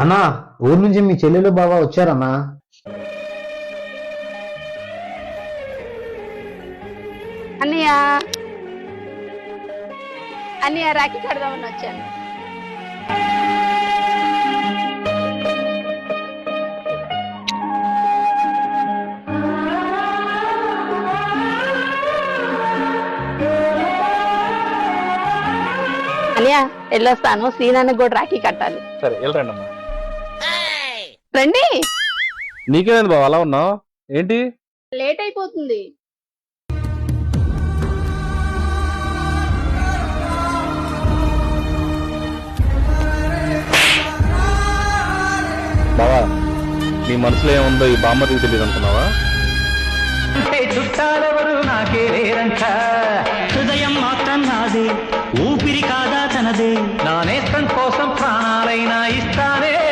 అన్నా ఊరు నుంచి మీ చెల్లెలు బావ వచ్చారన్నా? అన్నయ్య. అన్నయ్య రాఖీ కడదామని వచ్చాను. అన్నయ్య వెళ్ళొస్తాను. శ్రీనాన్నకి కూడా రాఖీ కట్టాలి. సరే వెళ్ళరండి అమ్మా రండి. నీకేమైంది బావ? అలా ఉన్నావు? ఏంటి? లేట్ అయిపోతుంది. బావా నీ మనసులో ఏముందో ఈ బామ్మకి తెలియదు అనుకున్నావా? చుట్టాలెవరు నాకే లేరంట. హృదయం మాత్రం నాదే ఊపిరి కాదా తనదే. నా